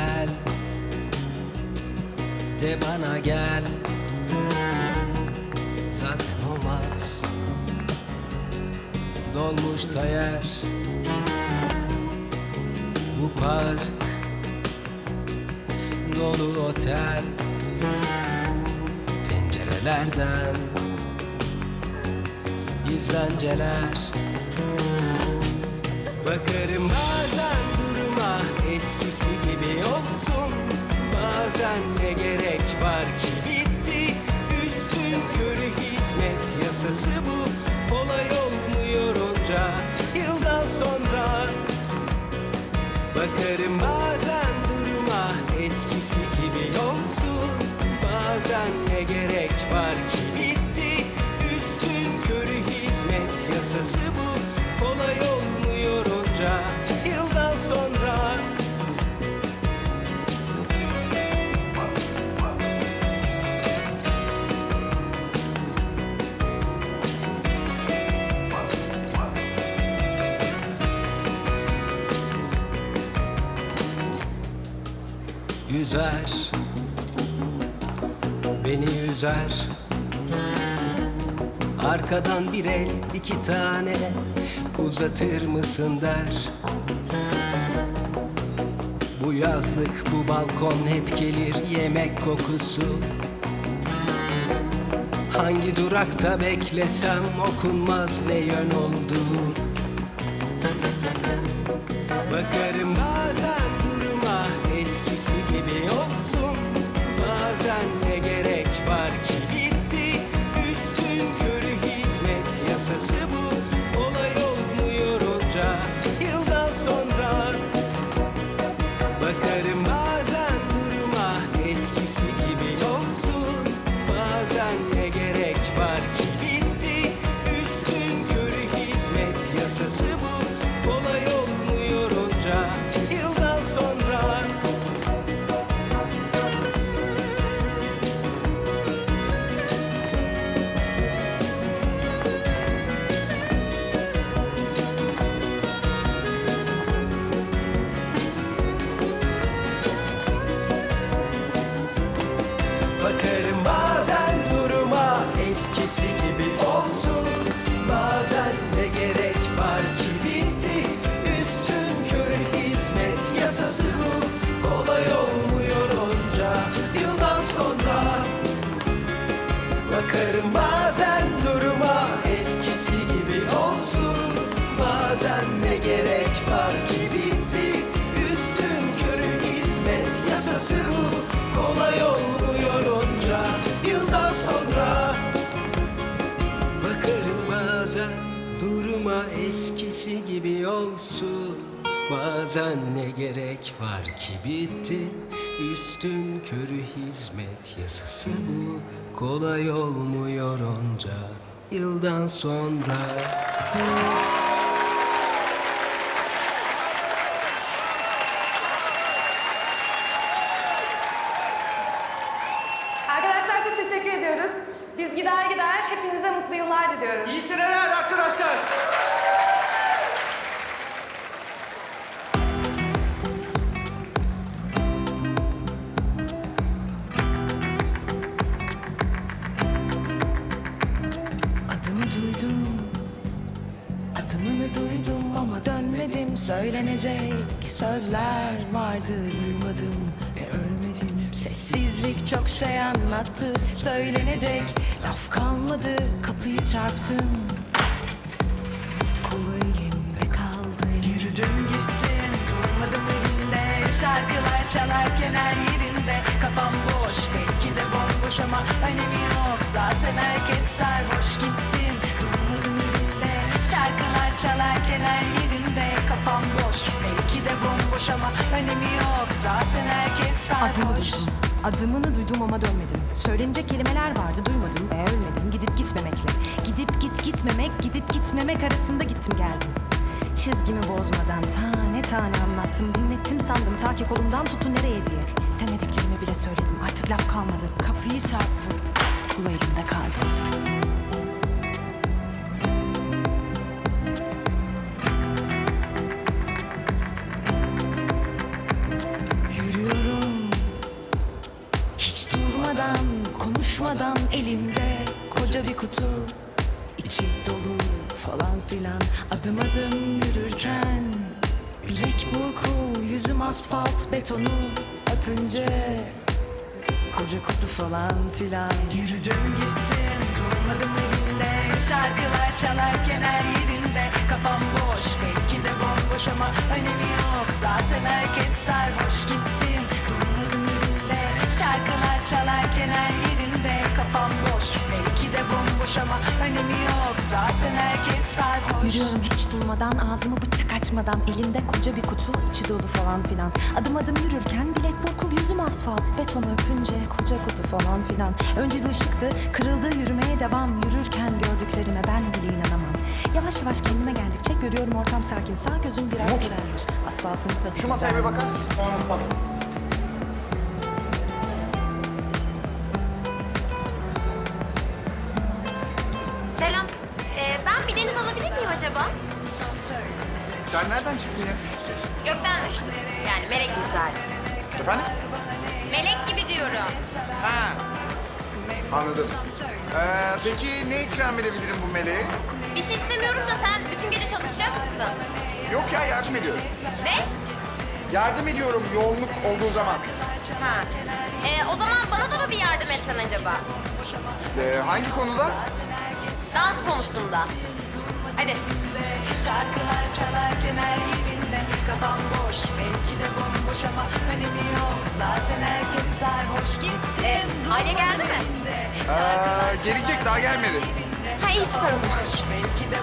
gel. De bana gel. Zaten olmaz. Dolmuş tayer. Bu park Dolu otel. Pencerelerden İzlenceler. Bakarım bazen Bazen ne gerek var ki? Bitti. Üstün körü hizmet yasası bu. Kolay olmuyor onca yıldan sonra. Üzer Beni üzer. Arkadan bir el iki tane Uzatır mısın der. Bu yazlık bu balkon hep gelir yemek kokusu. Hangi durakta beklesem okunmaz ne yön oldu eskisi gibi olsun bazen duruma eskisi gibi olsun. Bazen ne gerek var ki bitti? Üstün körü hizmet yasası bu. Kolay olmuyor onca yıldan sonra. Arkadaşlar çok teşekkür ediyoruz. Biz gider gider hepinize mutlu yıllar diliyoruz. İyi seneler arkadaşlar. Adımı duydum Adımını duydum ama dönmedim Söylenecek sözler vardı duymadım ve ölmedim Sessizlik çok şey anlattı Söylenecek laf kalmadı Kapıyı çarptım Kolu elimde kaldı. Yürüdüm gittim durmadım elimde Şarkılar çalarken her yerinde. Kafam boş belki de bomboş ama önemi yok. Zaten herkes sarhoş gittim durmadım elimde Şarkılar çalarken her yerinde. Kafam de bomboş ama önemi yok Zaten herkes Adımı sarhoş duydum. Adımını duydum ama dönmedim. Söylenecek kelimeler vardı duymadım ve ölmedim. Gidip gitmemekle. Gidip git gitmemek, gidip gitmemek arasında gittim geldim. Çizgimi bozmadan tane tane anlattım. Dinlettim sandım ta ki kolumdan tuttu nereye diye. İstemediklerimi bile söyledim. Artık laf kalmadı. Kapıyı çarptım. Kulu elimde kaldı. Kutu içi dolu falan filan. Adım adım yürürken bilek burku yüzüm asfalt betonu. Öpünce koca kutu falan filan. Yürüdüm gittim durmadım elimde. Şarkılar çalarken her yerinde. Kafam boş belki de bomboş ama önemi yok. Zaten herkes sarhoş gittim şarkılar çalarken her yerinde kafam boş. Belki de bomboş ama önemi yok. Zaten herkes sarhoş. Yürüyorum hiç durmadan ağzımı bıçak açmadan. Elimde koca bir kutu içi dolu falan filan. Adım adım yürürken bilek burkul yüzüm asfalt. Beton öpünce koca kutu falan filan. Önce bir ışıktı kırıldı yürümeye devam. Yürürken gördüklerime ben bile inanamam. Yavaş yavaş kendime geldikçe görüyorum ortam sakin. Sağ gözüm biraz körelmiş asfaltın tadı Şu masaya bir bakar mısın? Tamam tamam. Sen nereden çıktın ya? Gökten düştüm. Yani melek misali. Efendim? Melek gibi diyorum. Ha. Anladım. Ee, peki ne ikram edebilirim bu meleğe? Bir şey istemiyorum da sen bütün gece çalışacak mısın? Yok ya yardım ediyorum. Ne? Yardım ediyorum yoğunluk olduğu zaman. Ha. Ee, o zaman bana da mı bir yardım etsen acaba? Ee, hangi konuda? Dans konusunda. Hadi. Çalarken her yerinde Kafam boş belki de bomboş ama önemi yok Zaten herkes sarhoş gittim Ee, Alya geldi mi? Ee, gelecek daha gelmedi. Ha iyi süper o zaman. Belki de